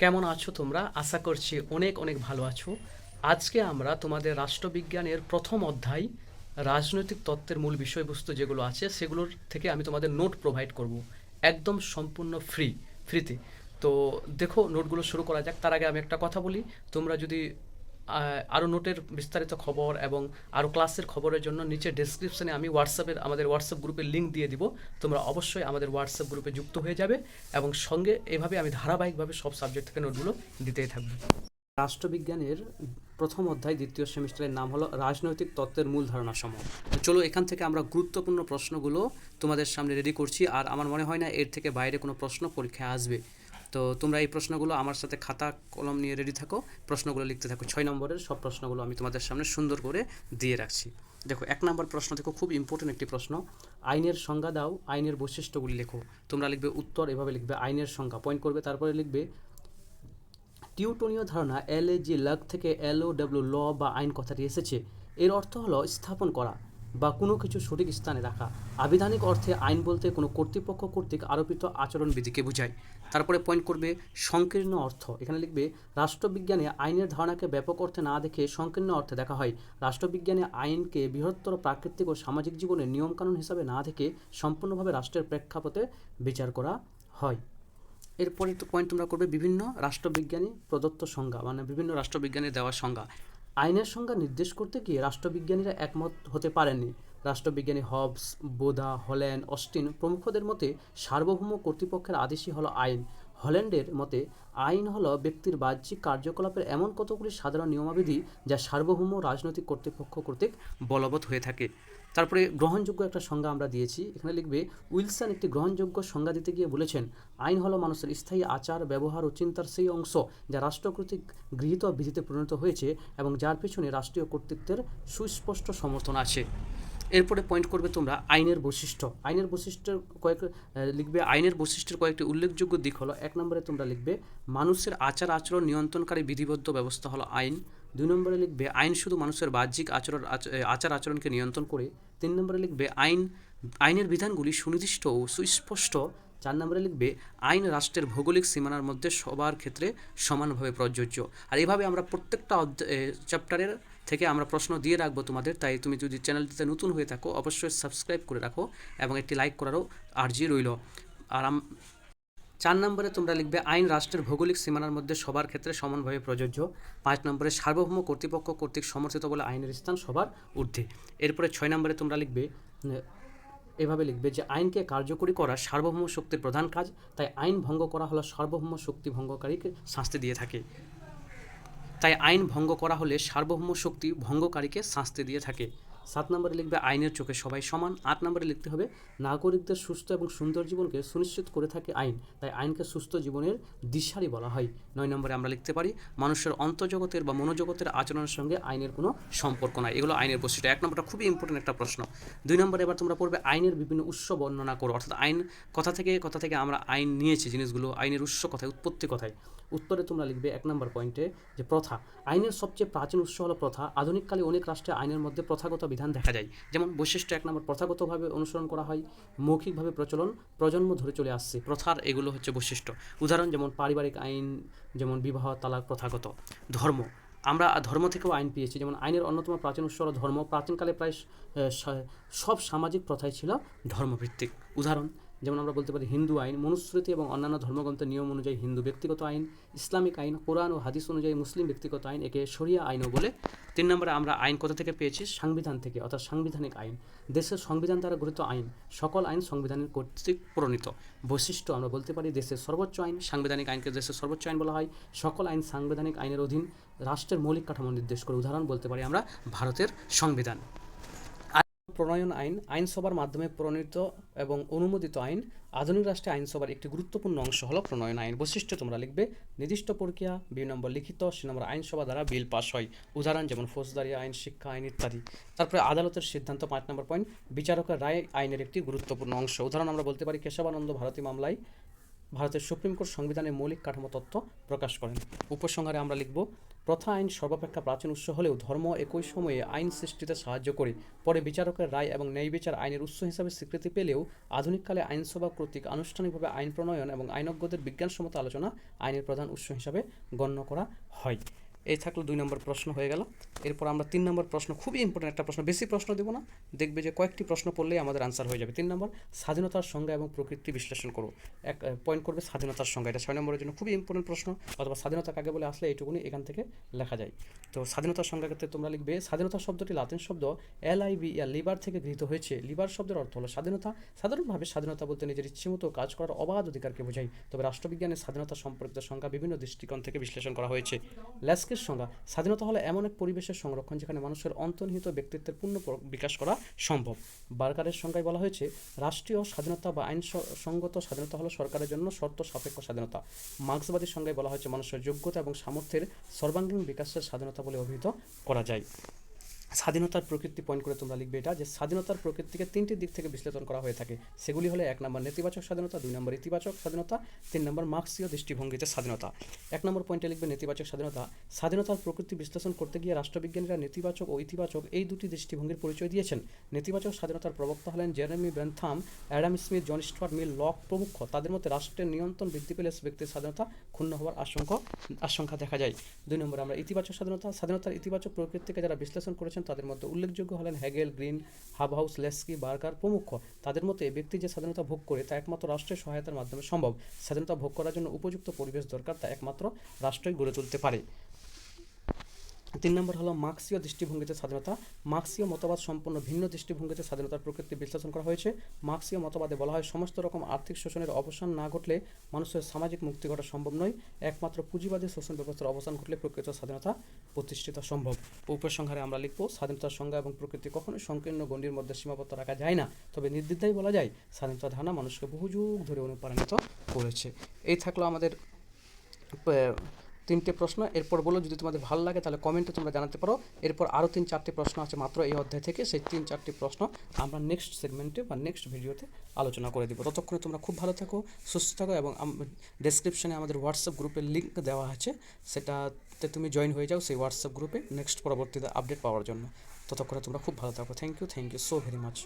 কেমন আছো তোমরা? আশা করছি অনেক অনেক ভালো আছো। আজকে আমরা তোমাদের রাষ্ট্রবিজ্ঞানের প্রথম অধ্যায়, রাজনৈতিক তত্ত্বের মূল বিষয়বস্তু যেগুলো আছে, সেগুলোর থেকে আমি তোমাদের নোট প্রোভাইড করব। একদম সম্পূর্ণ ফ্রি ফ্রিতে তো দেখো, নোটগুলো শুরু করা যাক। তার আগে আমি একটা কথা বলি। তোমরা যদি আরও নোটের বিস্তারিত খবর এবং আরও ক্লাসের খবরের জন্য নিচে ডেসক্রিপশনে আমি হোয়াটসঅ্যাপের আমাদের হোয়াটসঅ্যাপ গ্রুপের লিঙ্ক দিয়ে দিব। তোমরা অবশ্যই আমাদের হোয়াটসঅ্যাপ গ্রুপে যুক্ত হয়ে যাবে এবং সঙ্গে এভাবে আমি ধারাবাহিকভাবে সব সাবজেক্ট থেকে নোটগুলো দিতেই থাকব। রাষ্ট্রবিজ্ঞানের প্রথম অধ্যায়, দ্বিতীয় সেমিস্টারের নাম হলো রাজনৈতিক তত্ত্বের মূল ধারণা সমূহ। চলো এখান থেকে আমরা গুরুত্বপূর্ণ প্রশ্নগুলো তোমাদের সামনে রেডি করছি। আর আমার মনে হয় না এর থেকে বাইরে কোনো প্রশ্ন পরীক্ষায় আসবে। তো তোমরা এই প্রশ্নগুলো আমার সাথে খাতা কলম নিয়ে রেডি থাকো। প্রশ্নগুলো লিখতে থাকো। ছয় নম্বরের সব প্রশ্নগুলো আমি তোমাদের সামনে সুন্দর করে দিয়ে রাখছি। দেখো, এক নম্বর প্রশ্ন দেখো, খুব ইম্পর্টেন্ট একটি প্রশ্ন। আইনের সংজ্ঞা দাও, আইনের বৈশিষ্ট্যগুলি লেখো। তোমরা লিখবে উত্তর, এভাবে লিখবে, আইনের সংজ্ঞা। পয়েন্ট করবে, তারপরে লিখবে, টিউটোনীয় ধারণা, এল এ জি লাগ থেকে এল ও ডাব্লিউ, ল বা আইন কথাটি এসেছে। এর অর্থ হলো, স্থাপন করা। বা কোনো কিছু সঠিক স্থানে রাখা। আবিধানিক অর্থে আইন বলতে কোনো কর্তৃপক্ষ কর্তৃক আরোপিত আচরণবিধিকে বোঝায়। তারপরে পয়েন্ট করবে সংকীর্ণ অর্থ। এখানে লিখবে, রাষ্ট্রবিজ্ঞানে আইনের ধারণাকে ব্যাপক অর্থে না দেখে সংকীর্ণ অর্থে দেখা হয়। রাষ্ট্রবিজ্ঞানে আইনকে বৃহত্তর প্রাকৃতিক ও সামাজিক জীবনের নিয়মকানুন হিসাবে না দেখে সম্পূর্ণভাবে রাষ্ট্রের প্রেক্ষাপটে বিচার করা হয়। এরপরে পয়েন্ট তোমরা করবে, বিভিন্ন রাষ্ট্রবিজ্ঞানী প্রদত্ত সংজ্ঞা মানে বিভিন্ন রাষ্ট্রবিজ্ঞানী দেওয়া সংজ্ঞা। আইনের সংজ্ঞা নির্দেশ করতে গিয়ে রাষ্ট্রবিজ্ঞানীরা একমত হতে পারেননি। রাষ্ট্রবিজ্ঞানী হবস, বোদা হল্যান্ড অস্টিন প্রমুখদের মতে সার্বভৌম কর্তৃপক্ষের আদেশই হলো আইন। হল্যান্ডের মতে, আইন হল ব্যক্তির বাহ্যিক কার্যকলাপের এমন কতগুলি সাধারণ নিয়মাবিধি যা সার্বভৌম রাজনৈতিক কর্তৃপক্ষ কর্তৃক বলবৎ হয়ে থাকে। তারপরে গ্রহণযোগ্য একটা সংজ্ঞা আমরা দিয়েছি। এখানে লিখবে, উইলসন একটি গ্রহণযোগ্য সংজ্ঞা দিতে গিয়ে বলেছেন, আইন হলো মানুষের স্থায়ী আচার, ব্যবহার ও চিন্তার সেই অংশ যা রাষ্ট্র কর্তৃক গৃহীত বিধিতে পরিণত হয়েছে এবং যার পেছনে রাষ্ট্রীয় কর্তৃত্বের সুস্পষ্ট সমর্থন আছে। এরপরে পয়েন্ট করবে তোমরা আইনের বৈশিষ্ট্য। আইনের বৈশিষ্ট্যের কয়েক লিখবে আইনের বৈশিষ্ট্যের কয়েকটি উল্লেখযোগ্য দিক হলো, এক নম্বরে তোমরা লিখবে, মানুষের আচার আচরণ নিয়ন্ত্রণকারী বিধিবদ্ধ ব্যবস্থা হলো আইন। দুই নম্বরে লিখবে, আইন শুধু মানুষের বাহ্যিক আচরণ, আচ- আচার আচরণকে নিয়ন্ত্রণ করে। তিন নম্বরে লিখবে, আইন, আইনের বিধানগুলি সুনির্দিষ্ট ও সুস্পষ্ট। চার নম্বরে লিখবে, আইন রাষ্ট্রের ভৌগোলিক সীমানার মধ্যে সবার ক্ষেত্রে সমানভাবে প্রযোজ্য। আর এভাবে আমরা প্রত্যেকটা চ্যাপ্টারের থেকে আমরা প্রশ্ন দিয়ে রাখব তোমাদের। তাই তুমি যদি চ্যানেলটিতে নতুন হয়ে থাকো, অবশ্যই সাবস্ক্রাইব করে রাখো এবং একটি লাইক করারও আর্জি রইল। আর চার নম্বরে তোমরা লিখবে, আইন রাষ্ট্রের ভৌগোলিক সীমানার মধ্যে সবার ক্ষেত্রে সমানভাবে প্রযোজ্য। পাঁচ নম্বরে, সার্বভৌম কর্তৃপক্ষ কর্তৃক সমর্থিত বলে আইনের স্থান সবার ঊর্ধ্বে। এরপরে ছয় নম্বরে তোমরা লিখবে এভাবে লিখবে যে, আইনকে কার্যকরী করা সার্বভৌম শক্তির প্রধান কাজ। তাই আইন ভঙ্গ করা হলো সার্বভৌম শক্তি ভঙ্গকারীকে শাস্তি দিয়ে থাকে। তাই আইন ভঙ্গ করা হলে সার্বভৌম শক্তি ভঙ্গকারীকে শাস্তি দিয়ে থাকে। সাত নম্বরে লিখবে, আইনের চোখে সবাই সমান। আট নম্বরে লিখতে হবে, নাগরিকদের সুস্থ এবং সুন্দর জীবনকে সুনিশ্চিত করে থাকে আইন। তাই আইনকে সুস্থ জীবনের দিশারি বলা হয়। নয় নম্বরে আমরা লিখতে পারি, মানুষের অন্তর্জগতের বা মনোজগতের আচরণের সঙ্গে আইনের কোনো সম্পর্ক নাই। এগুলো আইনের বৈশিষ্ট্য। এক নম্বরটা খুবই ইম্পর্টেন্ট একটা প্রশ্ন। দুই নম্বরে এবার তোমরা পড়বে, আইনের বিভিন্ন উৎস বর্ণনা করো। অর্থাৎ আইন, কথা থেকে কথা থেকে আমরা আইন নিয়েছি জিনিসগুলো, আইনের উৎস কথায়, উৎপত্তি কথায়। উত্তরে তোমরা লিখবে এক নম্বর পয়েন্টে যে প্রথা। আইনের সবচেয়ে প্রাচীন উৎস হলো প্রথা। আধুনিককালে অনেক রাষ্ট্রে আইনের মধ্যে প্রথাগত বিধান দেখা যায়। যেমন বৈশিষ্ট্য এক নম্বর, প্রথাগতভাবে অনুসরণ করা হয়, মৌখিকভাবে প্রচলন, প্রজন্ম ধরে চলে আসছে। প্রথার এগুলো হচ্ছে বৈশিষ্ট্য। উদাহরণ যেমন পারিবারিক আইন, যেমন বিবাহ, তালাক, প্রথাগত। ধর্ম। আমরা ধর্ম থেকেও আইন পেয়েছি। যেমন আইনের অন্যতম প্রাচীন উৎস হলো ধর্ম। প্রাচীনকালে প্রায় সব সামাজিক প্রথাই ছিল ধর্মভিত্তিক। উদাহরণ যেমন আমরা বলতে পারি হিন্দু আইন, মনুস্মৃতি এবং অন্যান্য ধর্মগ্রন্থের নিয়ম অনুযায়ী হিন্দু ব্যক্তিগত আইন, ইসলামিক আইন, কোরআন ও হাদিস অনুযায়ী মুসলিম ব্যক্তিগত আইন, একে শরিয়া আইনও বলে। তিন নম্বরে আমরা আইন কোথা থেকে পেয়েছি? সাংবিধান থেকে, অর্থাৎ সাংবিধানিক আইন। দেশের সংবিধান দ্বারা গঠিত আইন, সকল আইন সংবিধানের কর্তৃক প্রণীত। বৈশিষ্ট্য আমরা বলতে পারি দেশের সর্বোচ্চ আইন, সাংবিধানিক আইনকে দেশের সর্বোচ্চ আইন বলা হয়। সকল আইন সাংবিধানিক আইনের অধীন রাষ্ট্রের মৌলিক কাঠামো নির্দেশ করে উদাহরণ বলতে পারি আমরা ভারতের সংবিধান। প্রণয়ন আইন, আইনসভার মাধ্যমে প্রণীত এবং অনুমোদিত আইন, আধুনিক রাষ্ট্রে আইনসভার একটি গুরুত্বপূর্ণ অংশ হলো প্রণয়ন আইন। বৈশিষ্ট্য তোমরা লিখবে। নির্দিষ্ট প্রক্রিয়া দুই নম্বর লিখিত, সে নম্বর আইনসভা দ্বারা বিল পাস হয়। উদাহরণ যেমন ফৌজদারি আইন, শিক্ষা আইন ইত্যাদি। তারপরে আদালতের সিদ্ধান্ত পাঁচ নম্বর পয়েন্ট বিচারকের রায় আইনের একটি গুরুত্বপূর্ণ অংশ। উদাহরণ আমরা বলতে পারি কেশবানন্দ ভারতী মামলায়। ভারতের সুপ্রিম কোর্ট সংবিধানের মৌলিক কাঠামো তত্ত্ব প্রকাশ করেন। উপসংহারে আমরা লিখব, প্রথা আইন সর্বাপেক্ষা প্রাচীন উৎস হলেও ধর্ম একই সময়ে আইন সৃষ্টিতে সাহায্য করে, পরে বিচারকের রায় এবং ন্যায় বিচার আইনের উৎস হিসাবে স্বীকৃতি পেলেও আধুনিককালে আইনসভা কর্তৃক আনুষ্ঠানিকভাবে আইন প্রণয়ন এবং আইনজ্ঞদের বিজ্ঞানসম্মত আলোচনা আইনের প্রধান উৎস হিসাবে গণ্য করা হয়। এই থাকল দুই নম্বর প্রশ্ন হয়ে গেল। এরপর আমরা তিন নম্বর প্রশ্ন, খুবই ইম্পর্টেন্ট একটা প্রশ্ন, বেশি প্রশ্ন দেবো না। দেখবে যে কয়েকটি প্রশ্ন পড়লেই আমাদের আনসার হয়ে যাবে। তিন নম্বর, স্বাধীনতার সংজ্ঞা এবং প্রকৃতি বিশ্লেষণ করো। এক পয়েন্ট করবে স্বাধীনতার সংজ্ঞা। এটা ছয় নম্বরের জন্য খুবই ইম্পর্টেন্ট প্রশ্ন। অথবা স্বাধীনতা কাকে বলে আসলে এইটুকুনি এখান থেকে লেখা যায়। তো স্বাধীনতার সংজ্ঞা ক্ষেত্রে তোমরা লিখবে স্বাধীনতা শব্দটি লাতিন শব্দ এল আই বি লিবার থেকে গৃহীত হয়েছে। লিবার শব্দের অর্থ হলো স্বাধীনতা। সাধারণভাবে স্বাধীনতা বলতে নিজের ইচ্ছেমতো কাজ করার অবাধ অধিকারকে বোঝায়। তবে রাষ্ট্রবিজ্ঞানের স্বাধীনতা সম্পর্কিত সংজ্ঞা বিভিন্ন দৃষ্টিকোণ থেকে বিশ্লেষণ করা হয়েছে। ল্যাস্কের সংজ্ঞা। স্বাধীনতা হলো এমন এক পরিবেশের সংরক্ষণ যেখানে মানুষের অন্তর্নিহিত ব্যক্তিত্বের পূর্ণ বিকাশ করা সম্ভব। বার্কারের সংজ্ঞায় বলা হয়েছে, রাষ্ট্রীয় স্বাধীনতা বা আইন আইনসঙ্গত স্বাধীনতা হলো সরকারের জন্য শর্ত সাপেক্ষ স্বাধীনতা। মার্ক্সবাদী সংজ্ঞায় বলা হয়েছে, মানুষের যোগ্যতা এবং সামর্থ্যের সর্বাঙ্গীন বিকাশের স্বাধীনতা বলে অভিহিত করা যায়। স্বাধীনতার প্রকৃতি পয়েন্ট করে তোমরা লিখবে এটা যে স্বাধীনতার প্রকৃতিকে তিনটি দিক থেকে বিশ্লেষণ করা হয়ে থাকে। সেগুলি হলো এক নম্বর নেতিবাচক স্বাধীনতা, দুই নম্বর ইতিবাচক স্বাধীনতা, তিন নম্বর মার্ক্সীয় দৃষ্টিভঙ্গিতে স্বাধীনতা। এক নম্বর পয়েন্টে লিখবে নেতিবাচক স্বাধীনতা। স্বাধীনতার প্রকৃতি বিশ্লেষণ করতে গিয়ে রাষ্ট্রবিজ্ঞানীরা নেতিবাচক ও ইতিবাচক এই দুটি দৃষ্টিভঙ্গির পরিচয় দিয়েছেন। নেতিবাচক স্বাধীনতার প্রবক্তা হলেন Jeremy Bentham Adam Smith, John Stuart Mill, Locke প্রমুখ। তাদের মধ্যে রাষ্ট্রের নিয়ন্ত্রণ বৃদ্ধি পেলে ব্যক্তির স্বাধীনতা ক্ষুণ্ণ হওয়ার আশঙ্কা আশঙ্কা দেখা যায়। দুই নম্বর আমরা ইতিবাচক স্বাধীনতা, স্বাধীনতার ইতিবাচক প্রকৃতিকে যারা বিশ্লেষণ করেছেন তাদের মধ্যে উল্লেখযোগ্য হলেন Hegel Green, Hobhouse, Laski, Barker প্রমুখ। তাদের মতে ব্যক্তি যে স্বাধীনতা ভোগ করে তা একমাত্র রাষ্ট্রের সহায়তার মাধ্যমে সম্ভব। স্বাধীনতা ভোগ করার জন্য উপযুক্ত পরিবেশ দরকার তা একমাত্র রাষ্ট্রই গড়ে তুলতে পারে। তিন নম্বর হলো মার্ক্সীয় দৃষ্টিভঙ্গিতে স্বাধীনতা। মার্ক্সীয় মতবাদ সম্পূর্ণ ভিন্ন দৃষ্টিভঙ্গিতে স্বাধীনতার প্রকৃতি বিশ্লেষণ করা হয়েছে। মার্ক্সীয় মতবাদে বলা হয়, সমস্ত রকম আর্থিক শোষণের অবসান না ঘটলে মানুষের সামাজিক মুক্তি ঘটা সম্ভব নয়। একমাত্র পুঁজিবাদী শোষণ ব্যবস্থার অবসান ঘটলে প্রকৃত স্বাধীনতা প্রতিষ্ঠিত সম্ভব। উপসংহারে আমরা লিখব, স্বাধীনতার সংজ্ঞা এবং প্রকৃতি কখনোই সংকীর্ণ গণ্ডির মধ্যে সীমাবদ্ধ রাখা যায় না। তবে নির্দ্বিধায় বলা যায়, স্বাধীনতা ধারণা মানুষকে বহু যুগ ধরে অনুপ্রাণিত করেছে। এই থাকল আমাদের তিনটে প্রশ্ন, এরপর বলো যদি তোমাদের ভালো লাগে তাহলে কমেন্টে তোমরা জানাতে পারো। এরপর আরও তিন চারটি প্রশ্ন আছে মাত্র এই অধ্যায় থেকে, সেই তিন চারটি প্রশ্ন আমরা নেক্সট সেগমেন্টে বা নেক্সট ভিডিওতে আলোচনা করে দিব। ততক্ষণে তোমরা খুব ভালো থাকো, সুস্থ থাকো এবং ডেসক্রিপশনে আমাদের হোয়াটসঅ্যাপ গ্রুপের লিঙ্ক দেওয়া আছে। সেটাতে তুমি জয়েন হয়ে যাও সেই হোয়াটসঅ্যাপ গ্রুপে নেক্সট পরবর্তীতে আপডেট পাওয়ার জন্য। ততক্ষণে তোমরা খুব ভালো থাকো। Thank you thank you so very much